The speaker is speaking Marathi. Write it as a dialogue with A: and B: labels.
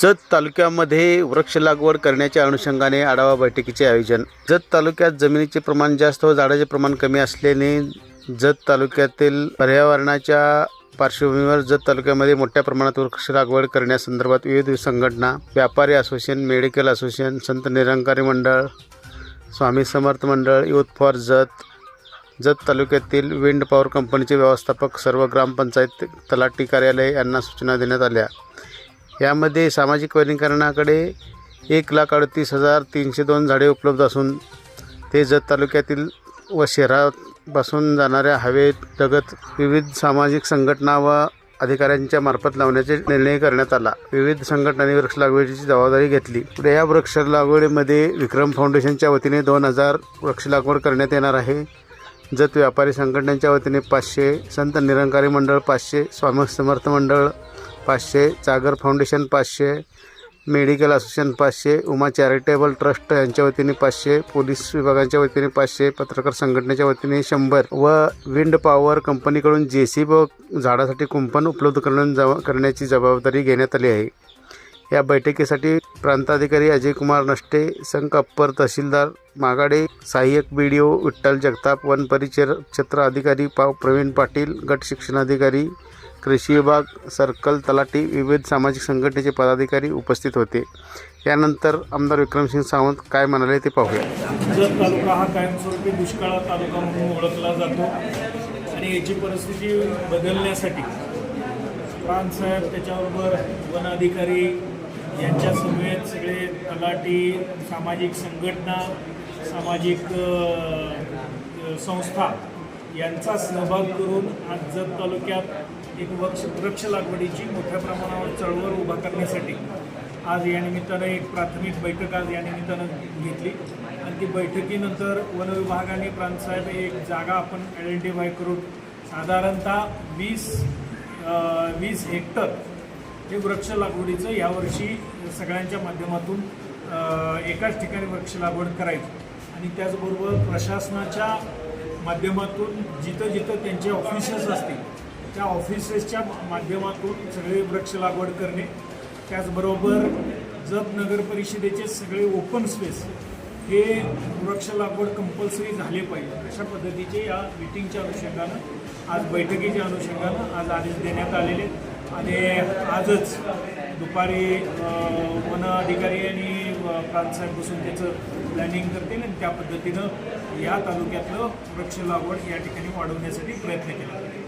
A: जत तालुक्यामध्ये वृक्ष लागवड करण्याच्या अनुषंगाने आढावा बैठकीचे आयोजन. जत तालुक्यात जमिनीचे प्रमाण जास्त व झाडाचे प्रमाण कमी असल्याने जत तालुक्यातील पर्यावरणाच्या पार्श्वभूमीवर जत तालुक्यामध्ये मोठ्या प्रमाणात वृक्ष लागवड करण्यासंदर्भात विविध संघटना व्यापारी association medical association Sant Nirankari मंडळ स्वामी समर्थ मंडळ युथ फॉर जत जत तालुक्यातील विंड पॉवर कंपनीचे व्यवस्थापक सर्व ग्रामपंचायत तलाठी कार्यालय यांना सूचना देण्यात आल्या. यामध्ये सामाजिक वनीकरणाकडे एक लाख अडतीस हजार तीनशे दोन झाडे उपलब्ध असून ते जत तालुक्यातील व शहरापासून जाणाऱ्या हवेत जगत विविध सामाजिक संघटना व अधिकाऱ्यांच्या मार्फत लावण्याचे निर्णय करण्यात आला. विविध संघटनांनी वृक्ष लागवडीची जबाबदारी घेतली. पुढे या वृक्ष लागवडीमध्ये विक्रम फाउंडेशनच्या वतीने दोन हजार वृक्ष लागवड करण्यात येणार आहे. जत व्यापारी संघटनेच्या वतीने पाचशे संत निरंकारी मंडळ पाचशे स्वामी समर्थ मंडळ पाचशे जागर फाउंडेशन पाचशे मेडिकल असोसिएशन पाचशे उमा चॅरिटेबल ट्रस्ट यांच्या वतीने पाचशे पोलीस विभागांच्या वतीने पाचशे पत्रकार संघटनेच्या वतीने शंभर व विंड पॉवर कंपनीकडून जे सी व झाडासाठी कुंपण उपलब्ध करून जमा करण्याची जबाबदारी घेण्यात आली आहे. या बैठकीसाठी प्रांताधिकारी अजय कुमार नष्टे संघ अप्पर तहसीलदार मागाडे सहाय्यक B D O Vitthal Jagtap one परिचर क्षेत्र अधिकारी पा प्रवीण पाटील गट शिक्षणाधिकारी कृषी विभाग सर्कल तलाठी विविध सामाजिक संघटनेचे पदाधिकारी उपस्थित होते. यानंतर आमदार विक्रमसिंग सावंत काय म्हणाले ते पाहूया.
B: जत तालुका हा कायमस्वरूपी दुष्काळ तालुका म्हणून ओळखला जातो. आणि याची परिस्थिती बदलण्यासाठी प्रांतसाहेब त्याच्याबरोबर वन अधिकारी यांच्या समेत सगळे तलाठी सामाजिक संघटना सामाजिक संस्था यांचा सहभाग करून आज जत तालुक्यात एक वृक्ष वृक्ष लागवडीची मोठ्या प्रमाणावर चळवळ उभा करण्यासाठी आज या निमित्तानं एक प्राथमिक बैठक आज या निमित्तानं घेतली. आणि ती बैठकीनंतर वन विभागाने प्रांतसाहेब एक जागा आपण आयडेंटिफाय करून साधारणतः वीस वीस हेक्टर हे वृक्ष लागवडीचं यावर्षी सगळ्यांच्या माध्यमातून एकाच ठिकाणी वृक्ष लागवड करायची. आणि त्याचबरोबर प्रशासनाच्या माध्यमातून जिथं जिथं त्यांचे ऑफिसेस असतील त्या ऑफिसेसच्या माध्यमातून सगळे वृक्ष लागवड करणे त्याचबरोबर जत नगर परिषदेचे सगळे ओपन स्पेस हे वृक्ष लागवड कंपल्सरी झाले पाहिजे. अशा पद्धतीचे या मिटिंगच्या अनुषंगानं आज बैठकीच्या अनुषंगानं आज आदेश देण्यात आलेले आणि आजच दुपारी वन अधिकारी आणि प्रांतसाहेब बसून त्याचं प्लॅनिंग करतील आणि त्या पद्धतीनं या तालुक्यातलं वृक्ष लागवड या ठिकाणी वाढवण्यासाठी प्रयत्न केला जाईल